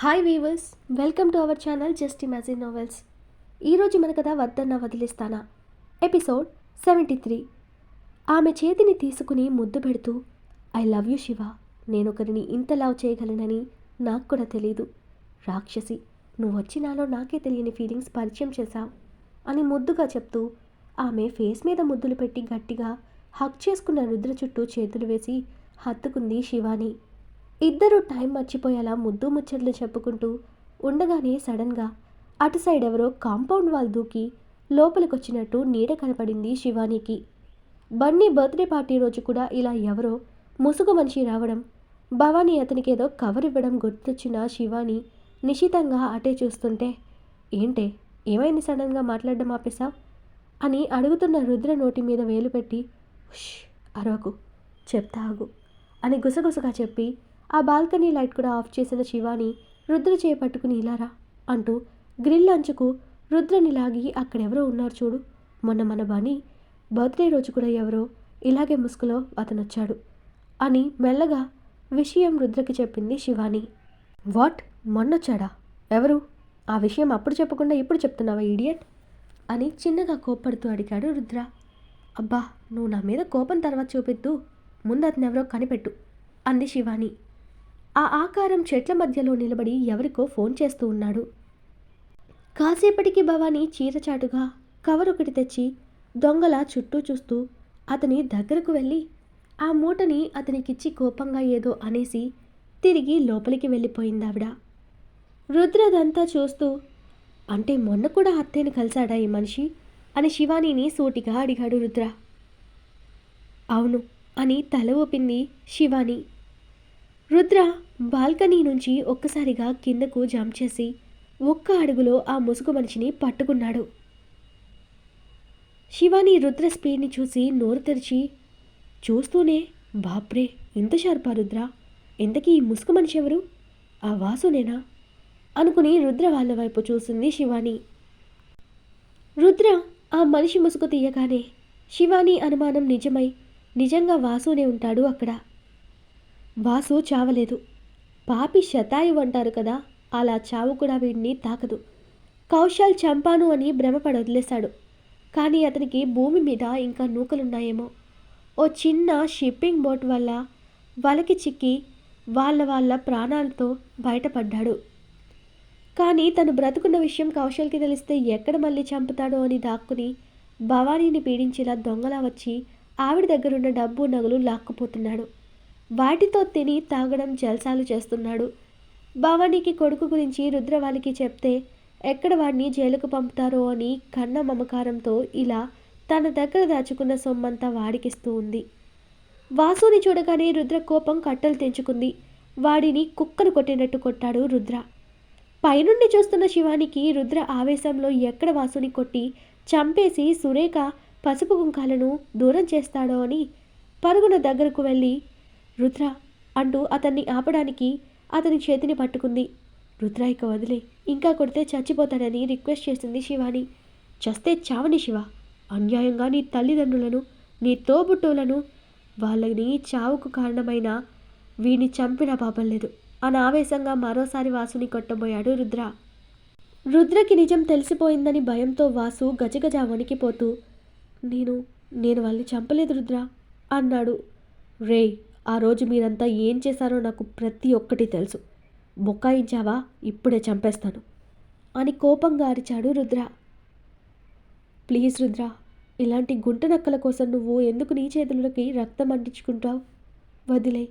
Hi viewers welcome to our channel just imagine novels ఈరోజు మన కథ వద్దన్న వదిలిస్తానా? ఎపిసోడ్ సెవెంటీ త్రీ ఆమె చేతిని తీసుకుని ముద్దు పెడుతూ ఐ లవ్ యూ శివ నేను ఒకరిని ఇంత లవ్ చేయగలనని నాకు కూడా తెలీదు. రాక్షసి నువ్వు వచ్చి నాలో నాకే తెలియని ఫీలింగ్స్ పరిచయం చేశావు అని ముద్దుగా చెప్తూ ఆమె ఫేస్ మీద ముద్దులు పెట్టి గట్టిగా హక్ చేసుకున్న రుద్ర చుట్టూ చేతులు వేసి హత్తుకుంది శివాని. ఇద్దరూ టైం మర్చిపోయేలా ముద్దు ముచ్చట్లు చెప్పుకుంటూ ఉండగానే సడన్గా అటు సైడ్ ఎవరో కాంపౌండ్ వాల్ దూకి లోపలికొచ్చినట్టు నీడ కనపడింది శివానికి. బన్నీ బర్త్డే పార్టీ రోజు కూడా ఇలా ఎవరో ముసుగు మనిషి రావడం భవానీ అతనికి ఏదో కవర్ ఇవ్వడం గుర్తొచ్చిన శివాని నిశితంగా అటే చూస్తుంటే ఏంటే ఏమైంది సడన్గా మాట్లాడడం ఆపేశావు? అని అడుగుతున్న రుద్ర నోటి మీద వేలు పెట్టి అరవకు చెప్తా ఆగు అని గుసగుసగా చెప్పి ఆ బాల్కనీ లైట్ కూడా ఆఫ్ చేసిన శివాని. రుద్ర చేపట్టుకుని ఇలారా అంటూ గ్రిల్ అంచుకు రుద్రని లాగి అక్కడెవరో ఉన్నారు చూడు. మొన్న మన బని బర్త్డే రోజు కూడా ఎవరో ఇలాగే ముసుగులో అతను వచ్చాడు అని మెల్లగా విషయం రుద్రకి చెప్పింది శివాని. వాట్? మొన్నొచ్చాడా? ఎవరు? ఆ విషయం అప్పుడు చెప్పకుండా ఇప్పుడు చెప్తున్నావా ఇడియట్? అని చిన్నగా కోప్పడుతూ అడిగాడు రుద్ర. అబ్బా నువ్వు నా మీద కోపం తర్వాత చూపిద్దు. ముందు అతను ఎవరో కనిపెట్టు అంది శివాని. ఆ ఆకారం చెట్ల మధ్యలో నిలబడి ఎవరికో ఫోన్ చేస్తూ ఉన్నాడు. కాసేపటికి భవానీ చీరచాటుగా కవర్ ఒకటి తెచ్చి దొంగల చుట్టూ చూస్తూ అతని దగ్గరకు వెళ్ళి ఆ మూటని అతనికిచ్చి కోపంగా ఏదో అనేసి తిరిగి లోపలికి వెళ్ళిపోయింది ఆవిడ. రుద్రదంతా చూస్తూ అంటే మొన్న కూడా అత్తయ్యని కలిశాడా ఈ మనిషి? అని శివానీని సూటిగా అడిగాడు రుద్ర. అవును అని తల ఊపింది శివాని. రుద్ర బాల్కనీ నుంచి ఒక్కసారిగా కిందకు జంప్ చేసి ఒక్క అడుగులో ఆ ముసుగు మనిషిని పట్టుకున్నాడు. శివాని రుద్ర స్పీడ్ని చూసి నోరు తెరిచి చూస్తూనే బాప్రే ఇంత షార్పా రుద్ర? ఇంతకీ ఈ ముసుగు మనిషి ఎవరు? ఆ వాసునేనా? అనుకుని రుద్ర వాళ్ళ వైపు చూసింది శివాని. రుద్ర ఆ మనిషి ముసుగు తీయగానే శివాని అనుమానం నిజమై నిజంగా వాసునే ఉంటాడు అక్కడ. వాసు చావలేదు. పాపి శతాయు అంటారు కదా అలా చావు కూడా వీడిని తాకదు. కౌశల్ చంపాను అని భ్రమపడి వదిలేశాడు. కానీ అతనికి భూమి మీద ఇంకా నూకలున్నాయేమో. ఓ చిన్న షిప్పింగ్ బోట్ వల్ల వలకి చిక్కి వాళ్ళ వాళ్ళ ప్రాణాలతో బయటపడ్డాడు. కానీ తను బ్రతుకున్న విషయం కౌశల్కి తెలిస్తే ఎక్కడ మళ్ళీ చంపుతాడో అని దాక్కుని భవానీని పీడించేలా దొంగలా వచ్చి ఆవిడ దగ్గరున్న డబ్బు నగలు లాక్కుపోతున్నాడు. వాటితో తిని తాగడం జల్సాలు చేస్తున్నాడు. భవానీకి కొడుకు గురించి రుద్ర వాళ్ళకి చెప్తే ఎక్కడ వాడిని జైలుకు పంపుతారో అని కన్న మమకారంతో ఇలా తన దగ్గర దాచుకున్న సొమ్మంతా వాడికిస్తూ ఉంది. వాసుని చూడగానే రుద్ర కోపం కట్టలు తెంచుకుంది. వాడిని కుక్కను కొట్టినట్టు కొట్టాడు రుద్ర. పైనుండి చూస్తున్న శివానికి రుద్ర ఆవేశంలో ఎక్కడ వాసుని కొట్టి చంపేసి సురేఖ పసుపు కుంకాలను దూరం చేస్తాడో అని పరుగున దగ్గరకు వెళ్ళి రుద్ర అంటూ అతన్ని ఆపడానికి అతని చేతిని పట్టుకుంది. రుద్ర ఇక వదిలే ఇంకా కొడితే చచ్చిపోతాడని రిక్వెస్ట్ చేసింది శివాని. చస్తే చావని శివ అన్యాయంగా నీ తల్లిదండ్రులను నీ తోబుట్టువులను వాళ్ళని చావుకు కారణమైన వీడిని చంపిన పాపం లేదు. అని ఆవేశంగా మరోసారి వాసుని కొట్టబోయాడు రుద్ర. రుద్రకి నిజం తెలిసిపోయిందని భయంతో వాసు గజగజ వణికిపోతూ నేను నేను వాళ్ళని చంపలేదు రుద్ర అన్నాడు. రేయ్ ఆ రోజు మీరంతా ఏం చేశారో నాకు ప్రతి ఒక్కటి తెలుసు. బొక్కాయించావా? ఇప్పుడే చంపేస్తాను. అని కోపంగా అరిచాడు రుద్ర. ప్లీజ్ రుద్ర ఇలాంటి గుంట నక్కల కోసం నువ్వు ఎందుకు నీ చేతులకి రక్తం అంటించుకుంటావు? వదిలే.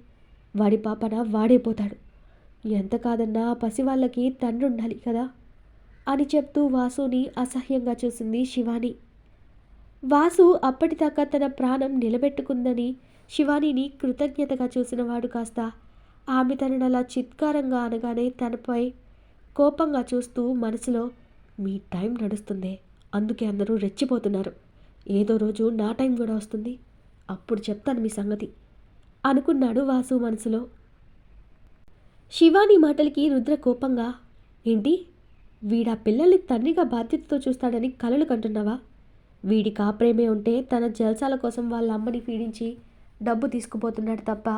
వాడి పాపన వాడైపోతాడు ఎంత కాదన్నా పసివాళ్ళకి తండ్రి ఉండాలి కదా? అని చెప్తూ వాసుని అసహ్యంగా చూసింది శివాని. వాసు అప్పటిదాకా తన ప్రాణం నిలబెట్టుకుందని శివానీని కృతజ్ఞతగా చూసినవాడు కాస్త. ఆమె తనను అలా చిత్కారంగా అనగానే తనపై కోపంగా చూస్తూ మనసులో మీ టైం నడుస్తుందే. అందుకే అందరూ రెచ్చిపోతున్నారు. ఏదో రోజు నా టైం కూడా వస్తుంది. అప్పుడు చెప్తాను మీ సంగతి. అనుకున్నాడు వాసు మనసులో. శివాని మాటలకి రుద్ర కోపంగా ఏంటి? వీడా పిల్లల్ని తండ్రిగా బాధ్యతతో చూస్తాడని కలలు కంటున్నావా? వీడి కాప్రేమే ఉంటే తన జల్సాల కోసం వాళ్ళ అమ్మని పీడించి డబ్బు తీసుకుపోతున్నాడు తప్ప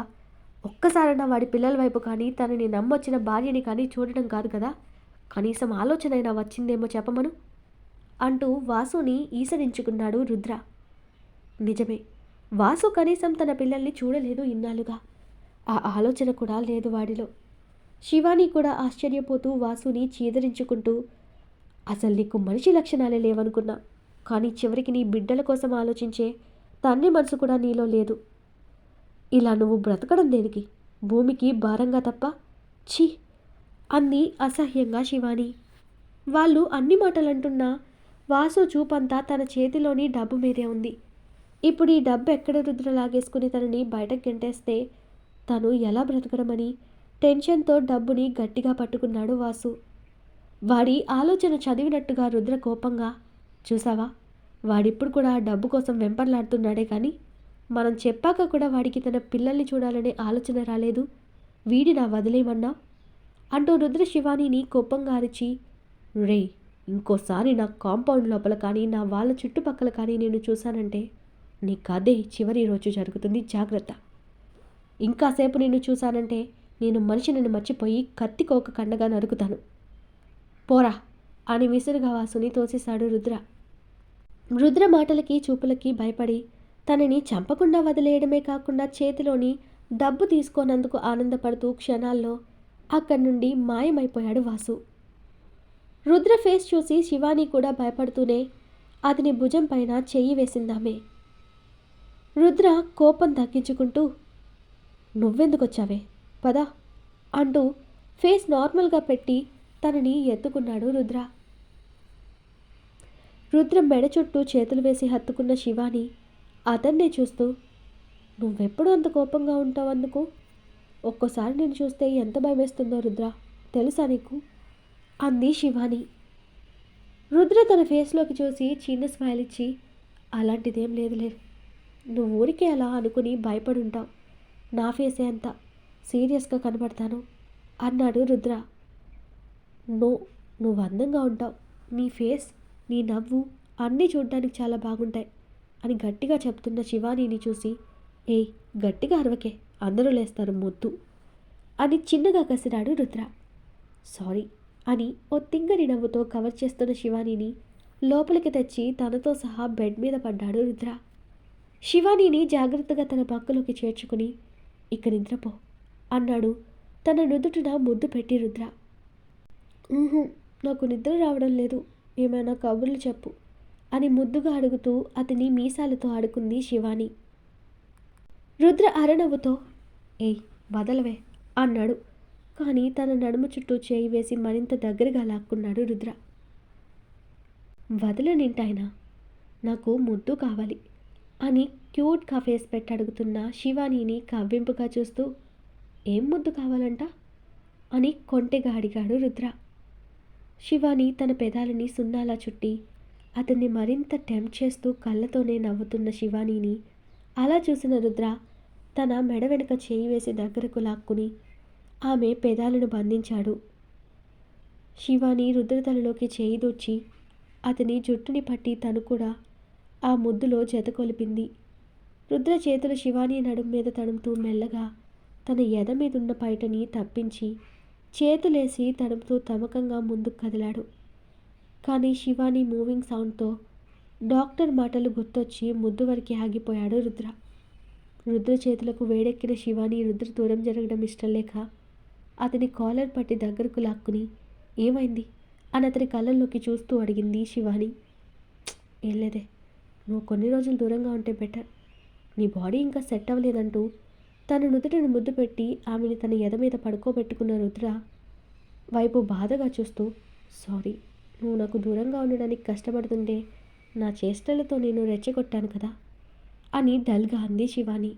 ఒక్కసారైనా వాడి పిల్లల వైపు కానీ తనని నమ్మొచ్చిన భార్యని కానీ చూడడం కాదు కదా? కనీసం ఆలోచన అయినా వచ్చిందేమో చెప్పమను? అంటూ వాసుని ఈసరించుకున్నాడు రుద్ర. నిజమే వాసు కనీసం తన పిల్లల్ని చూడలేదు ఇన్నాళ్ళుగా. ఆ ఆలోచన కూడా లేదు వాడిలో. శివాని కూడా ఆశ్చర్యపోతూ వాసుని చీదరించుకుంటూ అసలు నీకు మనిషి లక్షణాలే లేవనుకున్నా కానీ చివరికి నీ బిడ్డల కోసం ఆలోచించే తండ్రి మనసు కూడా నీలో లేదు. ఇలా నువ్వు బ్రతకడం దేనికి? భూమికి భారంగా తప్ప? ఛీ! అంది అసహ్యంగా శివాని. వాళ్ళు అన్ని మాటలు అంటున్నా వాసు చూపంతా తన చేతిలోని డబ్బు మీదే ఉంది. ఇప్పుడు ఈ డబ్బు ఎక్కడ రుద్ర లాగేసుకుని తనని బయటకు గెంటేస్తే తను ఎలా బ్రతకడమని టెన్షన్తో డబ్బుని గట్టిగా పట్టుకున్నాడు వాసు. వాడి ఆలోచన చదివినట్టుగా రుద్ర కోపంగా చూసావా? వాడిప్పుడు కూడా డబ్బు కోసం వెంపర్లాడుతున్నాడే కానీ మనం చెప్పాక కూడా వాడికి తన పిల్లల్ని చూడాలనే ఆలోచన రాలేదు. వీడి నా వదిలేమన్నా అంటూ రుద్ర శివానీని కోపంగా అరిచి రే ఇంకోసారి నా కాంపౌండ్ లోపల కానీ నా వాళ్ళ చుట్టుపక్కల కానీ నేను చూశానంటే నీ కదే చివరి రోజు జరుగుతుంది జాగ్రత్త. ఇంకాసేపు నిన్ను చూశానంటే నేను మనిషిని మర్చిపోయి కత్తికోక కండగా నరుకుతాను. పోరా అని విసురుగా వాసుని తోసేశాడు రుద్ర. రుద్ర మాటలకి చూపులకి భయపడి తనని చంపకుండా వదిలేయడమే కాకుండా చేతిలోని డబ్బు తీసుకోనందుకు ఆనందపడుతూ క్షణాల్లో అక్కడి నుండి మాయమైపోయాడు వాసు. రుద్ర ఫేస్ చూసి శివాని కూడా భయపడుతూనే అతని భుజం పైన చెయ్యి వేసిందామే. రుద్ర కోపం తగ్గించుకుంటూ నువ్వెందుకొచ్చావే? పద అంటూ ఫేస్ నార్మల్గా పెట్టి తనని ఎత్తుకున్నాడు రుద్ర. రుద్ర మెడ చుట్టూ చేతులు వేసి హత్తుకున్న శివాని అతన్నే చూస్తూ నువ్వెప్పుడు అంత కోపంగా ఉంటావు అందుకు? ఒక్కోసారి నేను చూస్తే ఎంత భయమేస్తుందో రుద్ర. తెలుసా నీకు అంది శివాని. రుద్ర తన ఫేస్లోకి చూసి చిన్న స్మైల్ ఇచ్చి అలాంటిదేం లేదులే. నువ్వు ఊరికే అలా అనుకుని భయపడుంటావు. నా ఫేసే అంత. సీరియస్గా కనబడతాను అన్నాడు రుద్ర. నో నువ్వు అందంగా ఉంటావు. నీ ఫేస్ నీ నవ్వు అన్నీ చూడడానికి చాలా బాగుంటాయి. అని గట్టిగా చెప్తున్న శివానీని చూసి ఏయ్ గట్టిగా అరవకే అందరూ లేస్తారు మొద్దు అని చిన్నగా కసిరాడు రుద్ర. సారీ అని ఓ తింగరి నవ్వుతో కవర్ చేస్తున్న శివానీని లోపలికి తెచ్చి తనతో సహా బెడ్ మీద పడ్డాడు రుద్ర. శివానీని జాగ్రత్తగా తన పక్కలోకి చేర్చుకుని ఇక నిద్రపో అన్నాడు తన నుదుటిన ముద్దు పెట్టి రుద్ర. నాకు నిద్ర రావడం లేదు ఏమైనా కబుర్లు చెప్పు అని ముద్దుగా అడుగుతూ అతని మీసాలతో ఆడుకుంది శివాని. రుద్ర అరణవుతో ఏయ్ వదలవే అన్నాడు. కానీ తన నడుము చుట్టూ చేయి వేసి మరింత దగ్గరగా లాక్కున్నాడు రుద్ర. వదలనింటాయన? నాకు ముద్దు కావాలి అని క్యూట్గా ఫేస్ పెట్టి అడుగుతున్న శివానీని కవ్వింపుగా చూస్తూ ఏం ముద్దు కావాలంట? అని కొంటెగా అడిగాడు రుద్ర. శివాని తన పెదాలని సున్నాలా చుట్టి అతన్ని మరింత టెంప్ట్ చేస్తూ కళ్ళతోనే నవ్వుతున్న శివానీని. అలా చూసిన రుద్ర తన మెడ వెనుక చేయి వేసి దగ్గరకు లాక్కుని ఆమె పెదాలను బంధించాడు. శివాని రుద్రతలలోకి చేయి దూర్చి అతని జుట్టుని పట్టి తను కూడా ఆ ముద్దులో జతకొలిపింది రుద్ర చేతులు శివాని నడుం మీద తడుముతూ మెల్లగా తన ఎద మీదున్న పైటని తప్పించి చేతులేసి తడుపుతూ తమకంగా ముందుకు కదిలాడు. కానీ శివాని మూవింగ్ సౌండ్తో డాక్టర్ మాటలు గుర్తొచ్చి ముద్దు వరకు ఆగిపోయాడు రుద్ర. రుద్ర చేతులకు వేడెక్కిన శివాని రుద్ర దూరం జరగడం ఇష్టం లేక అతని కాలర్ పట్టి దగ్గరకు లాక్కుని ఏమైంది? అని అతని కళ్ళల్లోకి చూస్తూ అడిగింది శివాని. "ప్చ్, ఏం లేదే నువ్వు కొన్ని రోజులు దూరంగా ఉంటే బెటర్. నీ బాడీ ఇంకా సెట్ అవ్వలేదంటూ తన నుదుటను ముద్దు పెట్టి ఆమెని తన ఎద మీద పడుకోబెట్టుకున్న రుద్ర వైపు బాధగా చూస్తూ సారీ నువ్వు నాకు దూరంగా ఉండడానికి కష్టపడుతుంటే నా చేష్టలతో నేను రెచ్చగొట్టాను కదా? అని డల్గా అంది శివాని.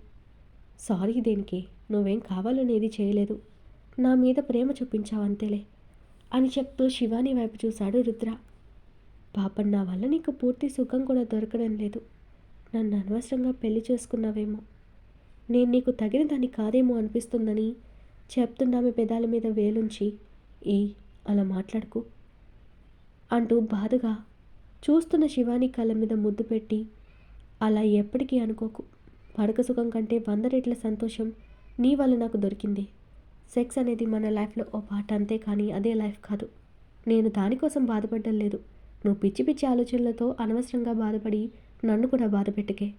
సారీ దేనికి నువ్వేం కావాలనేది చేయలేదు. నా మీద ప్రేమ చూపించావు అంతేలే అని చెప్తూ శివాని వైపు చూశాడు రుద్ర. పాపం నా వల్ల నీకు పూర్తి సుఖం కూడా దొరకడం లేదు. నన్ను అనవసరంగా పెళ్ళి చేసుకున్నావేమో. నేను నీకు తగిన దాన్ని కాదేమో అనిపిస్తుందని చెప్తున్నామె పెదాల మీద వేలుంచి. ఏ అలా మాట్లాడుకు. అంటూ బాధగా చూస్తున్న శివాని కళ్ళ మీద ముద్దు పెట్టి అలా ఎప్పటికీ అనుకోకు. పడక సుఖం కంటే వంద రెట్ల సంతోషం నీ వల్ల నాకు దొరికింది. సెక్స్ అనేది మన లైఫ్లో ఓ పార్ట్ అంతే కానీ అదే లైఫ్ కాదు. నేను దానికోసం బాధపడడం లేదు. నువ్వు పిచ్చి పిచ్చి ఆలోచనలతో అనవసరంగా బాధపడి నన్ను కూడా బాధ పెట్టకే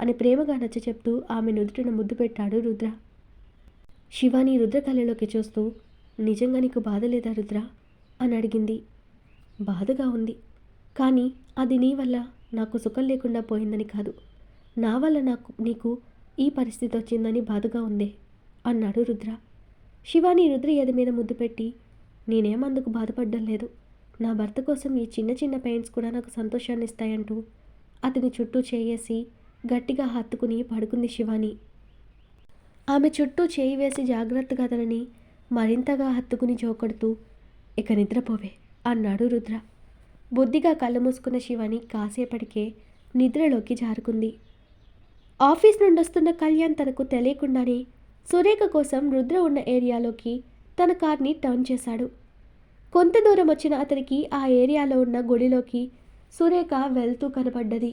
అని ప్రేమగా నచ్చ చెప్తూ ఆమె నుదుటిన ముద్దు పెట్టాడు రుద్ర. శివాని రుద్ర కళ్ళలోకి చూస్తూ నిజంగా నీకు బాధ లేదా రుద్ర? అని అడిగింది. బాధగా ఉంది. కానీ అది నీ వల్ల నాకు సుఖం లేకుండా పోయిందని కాదు. నా వల్ల నాకు నీకు ఈ పరిస్థితి వచ్చిందని బాధగా ఉంది అన్నాడు రుద్ర. శివాని రుద్ర ఎద మీద ముద్దు పెట్టి నేనేమందుకు బాధపడడం లేదు. నా భర్త కోసం ఈ చిన్న చిన్న పెయిన్స్ కూడా నాకు సంతోషాన్ని ఇస్తాయంటూ అతని చుట్టూ చేయేసి గట్టిగా హత్తుకుని పడుకుంది శివాని. ఆమె చుట్టూ చేయి వేసి జాగ్రత్తగా అతనిని మరింతగా హత్తుకుని జోకడుతూ ఇక నిద్రపోవే అన్నాడు రుద్ర. బుద్ధిగా కళ్ళు మూసుకున్న శివాని కాసేపటికే నిద్రలోకి జారుకుంది. ఆఫీస్ నుండి వస్తున్న కళ్యాణ్ తనకు తెలియకుండానే సురేఖ కోసం రుద్ర ఉన్న ఏరియాలోకి తన కార్ని టర్న్ చేశాడు. కొంత దూరం వచ్చిన అతనికి ఆ ఏరియాలో ఉన్న గుడిలోకి సురేఖ వెళ్తూ కనపడ్డది.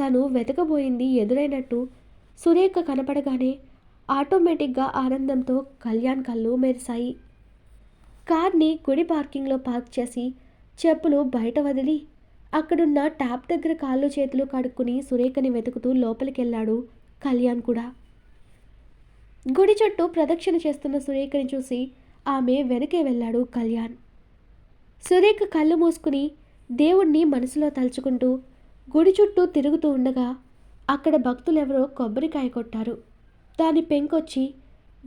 తను వెతకబోయింది ఎదురైనట్టు సురేఖ కనపడగానే ఆటోమేటిక్గా ఆనందంతో కళ్యాణ్ కళ్ళు మెరిశాయి. కార్ని గుడి పార్కింగ్లో పార్క్ చేసి చెప్పులు బయట వదిలి అక్కడున్న ట్యాప్ దగ్గర కాళ్ళు చేతులు కడుక్కుని సురేఖని వెతుకుతూ లోపలికెళ్ళాడు కళ్యాణ్ కూడా. గుడి చుట్టూ ప్రదక్షిణ చేస్తున్న సురేఖని చూసి ఆమె వెనకే వెళ్ళాడు కళ్యాణ్. సురేఖ కళ్ళు మూసుకుని దేవుణ్ణి మనసులో తలుచుకుంటూ గుడి చుట్టూ తిరుగుతూ ఉండగా అక్కడ భక్తులెవరో కొబ్బరికాయ కొట్టారు. దాని పెంకొచ్చి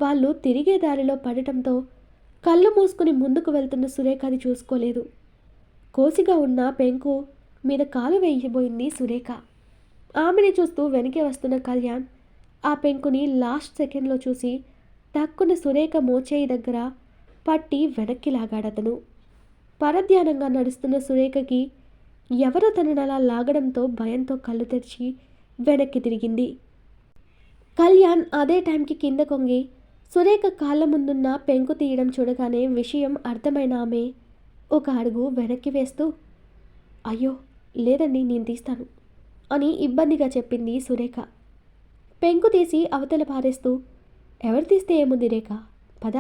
వాళ్ళు తిరిగే దారిలో పడటంతో కళ్ళు మూసుకుని ముందుకు వెళ్తున్న సురేఖ అది చూసుకోలేదు. కోసిగా ఉన్న పెంకు మీద కాలు వేయబోయింది సురేఖ. ఆమెని చూస్తూ వెనకే వస్తున్న కళ్యాణ్ ఆ పెంకుని లాస్ట్ సెకండ్లో చూసి టక్కున సురేఖ మోచేయి దగ్గర పట్టి వెనక్కి లాగాడతను. పరధ్యానంగా నడుస్తున్న సురేఖకి ఎవరో తనను అలా లాగడంతో భయంతో కళ్ళు తెరిచి వెనక్కి తిరిగింది. కళ్యాణ్ అదే టైంకి కింద కొంగి సురేఖ కాళ్ళ ముందున్న పెంకు తీయడం చూడగానే విషయం అర్థమైన ఆమె ఒక అడుగు వెనక్కి వేస్తూ అయ్యో లేదండి నేను తీస్తాను అని ఇబ్బందిగా చెప్పింది సురేఖ. పెంకు తీసి అవతల పారేస్తూ ఎవరు తీస్తే ఏముంది రేఖ? పద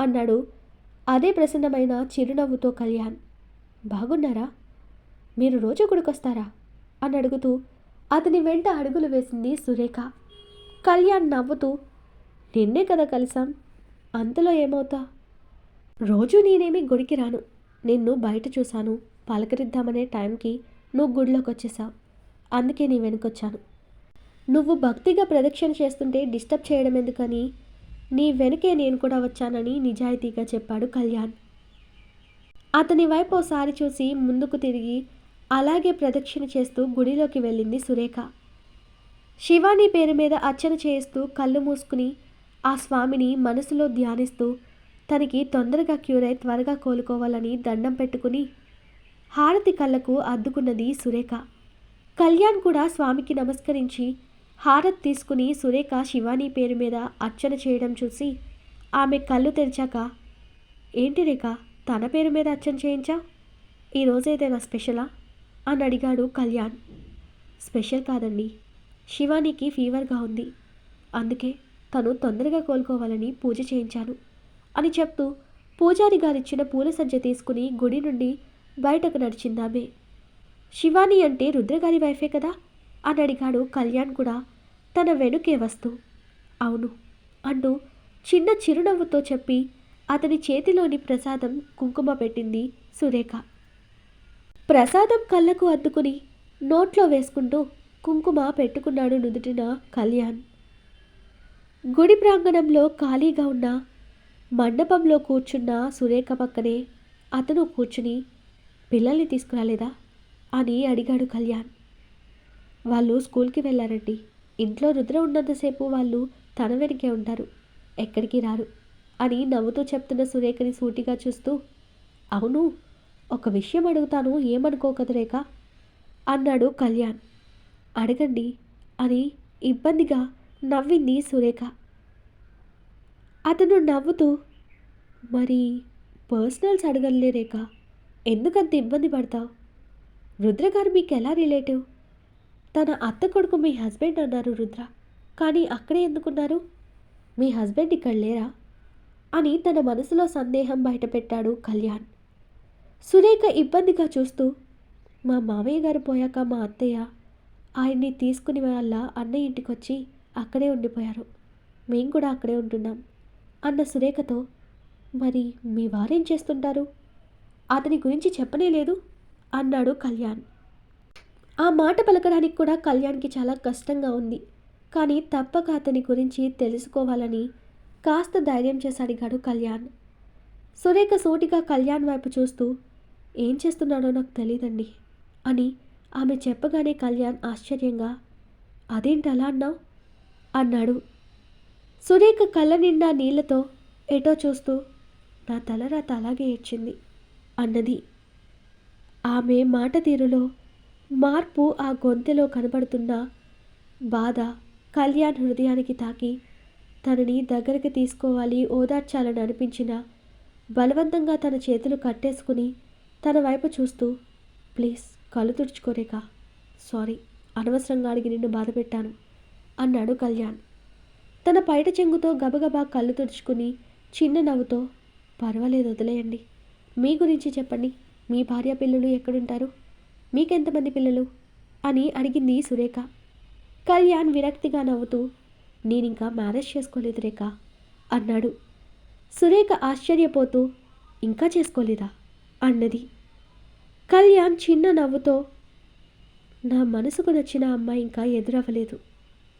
అన్నాడు అదే ప్రసన్నమైన చిరునవ్వుతో కళ్యాణ్. బాగున్నారా? మీరు రోజు గుడికొస్తారా? అని అడుగుతూ అతని వెంట అడుగులు వేసింది సురేఖ. కళ్యాణ్ నవ్వుతూ నిన్నే కదా కలిసాం. అంతలో ఏమవుతా? రోజు నేనేమి గుడికి రాను. నిన్ను బయట చూశాను. పలకరిద్దామనే టైంకి నువ్వు గుడిలోకి వచ్చేసావు అందుకే నీ వెనుకొచ్చాను. నువ్వు భక్తిగా ప్రదక్షిణ చేస్తుంటే డిస్టర్బ్ చేయడం ఎందుకని? నీ వెనకే నేను కూడా వచ్చానని నిజాయితీగా చెప్పాడు కళ్యాణ్. అతని వైపు ఒకసారి చూసి ముందుకు తిరిగి అలాగే ప్రదక్షిణ చేస్తూ గుడిలోకి వెళ్ళింది సురేఖ. శివాని పేరు మీద అర్చన చేస్తూ కళ్ళు మూసుకుని ఆ స్వామిని మనసులో ధ్యానిస్తూ తనకి తొందరగా క్యూర్ అయి త్వరగా కోలుకోవాలని దండం పెట్టుకుని హారతి కళ్ళకు అద్దుకున్నది సురేఖ. కళ్యాణ్ కూడా స్వామికి నమస్కరించి హారతి తీసుకుని సురేఖ శివాని పేరు మీద అర్చన చేయడం చూసి ఆమె కళ్ళు తెరిచాక ఏంటి రేఖ తన పేరు మీద అర్చన చేయించా ఈరోజు ఏదైనా స్పెషలా? అని అడిగాడు కళ్యాణ్. స్పెషల్ కాదండి. శివానికి ఫీవర్గా ఉంది. అందుకే తను తొందరగా కోలుకోవాలని పూజ చేయించాను. అని చెప్తూ పూజారి గారిచ్చిన పూల సజ్జ తీసుకుని గుడి నుండి బయటకు నడిచిందామే. శివాని అంటే రుద్రగారి వైఫే కదా? అని అడిగాడు కళ్యాణ్ కూడా తన వెనుకే వస్తూ. అవును అంటూ చిన్న చిరునవ్వుతో చెప్పి అతని చేతిలోని ప్రసాదం కుంకుమ పెట్టింది సురేఖ. ప్రసాదం కళ్ళకు అద్దుకుని నోట్లో వేసుకుంటూ కుంకుమ పెట్టుకున్నాడు నుదుటిన కళ్యాణ్. గుడి ప్రాంగణంలో ఖాళీగా ఉన్న మండపంలో కూర్చున్న సురేఖ పక్కనే అతను కూర్చుని పిల్లల్ని తీసుకురాలేదా? అని అడిగాడు కళ్యాణ్. వాళ్ళు స్కూల్కి వెళ్ళారండి. ఇంట్లో రుద్ర ఉన్నంతసేపు వాళ్ళు తన వెనకే ఉంటారు. ఎక్కడికి రారు? అని నవ్వుతూ చెప్తున్న సురేఖని సూటిగా చూస్తూ అవును ఒక విషయం అడుగుతాను ఏమనుకోకదు రేఖ అన్నాడు కళ్యాణ్. అడగండి అని ఇబ్బందిగా నవ్వింది సురేఖ. అతను నవ్వుతూ మరి పర్సనల్స్ అడగలే రేఖ ఎందుకంత ఇబ్బంది పడతావు? రుద్ర గారు మీకు ఎలా రిలేటివ్? తన అత్త కొడుకు మీ హస్బెండ్ అన్నారు రుద్ర కానీ అక్కడే ఎందుకున్నారు? మీ హస్బెండ్ ఇక్కడ లేరా? అని తన మనసులో సందేహం బయటపెట్టాడు కళ్యాణ్. సురేఖ ఇబ్బందిగా చూస్తూ మా మామయ్య గారు పోయాక మా అత్తయ్య ఆయన్ని తీసుకుని వాళ్ళ అన్నయ్య ఇంటికొచ్చి అక్కడే ఉండిపోయారు. మేము కూడా అక్కడే ఉంటున్నాం. అన్న సురేఖతో మరి మీ వారేం చేస్తుంటారు? అతని గురించి చెప్పనే లేదు? అన్నాడు కళ్యాణ్. ఆ మాట పలకడానికి కూడా కళ్యాణ్కి చాలా కష్టంగా ఉంది. కానీ తప్పక అతని గురించి తెలుసుకోవాలని కాస్త ధైర్యం చేసి అడిగాడు కళ్యాణ్. సురేఖ సోటిగా కళ్యాణ్ వైపు చూస్తూ ఏం చేస్తున్నాడో నాకు తెలియదండి అని ఆమె చెప్పగానే కళ్యాణ్ ఆశ్చర్యంగా అదేంటి అలా అన్నావు? అన్నాడు. సురేఖ కళ్ళ నిండా నీళ్ళతో ఎటో చూస్తూ నా తలరాత అలాగే ఏడ్చింది అన్నది. ఆమె మాట తీరులో మార్పు ఆ గొంతెలో కనబడుతున్న బాధ కళ్యాణ్ హృదయానికి తాకి తనని దగ్గరికి తీసుకోవాలి ఓదార్చాలని అనిపించిన బలవంతంగా తన చేతులు కట్టేసుకుని తన వైపు చూస్తూ ప్లీజ్ కళ్ళు తుడుచుకోరేక సారీ అనవసరంగా అడిగి నిన్ను బాధ పెట్టాను అన్నాడు కళ్యాణ్. తన పైట చెంగుతో గబగబా కళ్ళు తుడుచుకుని చిన్న నవ్వుతో పర్వాలేదు వదిలేయండి. మీ గురించి చెప్పండి. మీ భార్య పిల్లలు ఎక్కడుంటారు? మీకెంతమంది పిల్లలు? అని అడిగింది సురేఖ. కళ్యాణ్ విరక్తిగా నవ్వుతూ నేనింకా మ్యారేజ్ చేసుకోలేదు రేఖ అన్నాడు. సురేఖ ఆశ్చర్యపోతూ ఇంకా చేసుకోలేదా? అన్నది. కళ్యాణ్ చిన్న నవ్వుతో నా మనసుకు నచ్చిన అమ్మాయి ఇంకా ఎదురవ్వలేదు.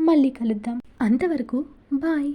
మళ్ళీ కలుద్దాం. అంతవరకు బాయ్.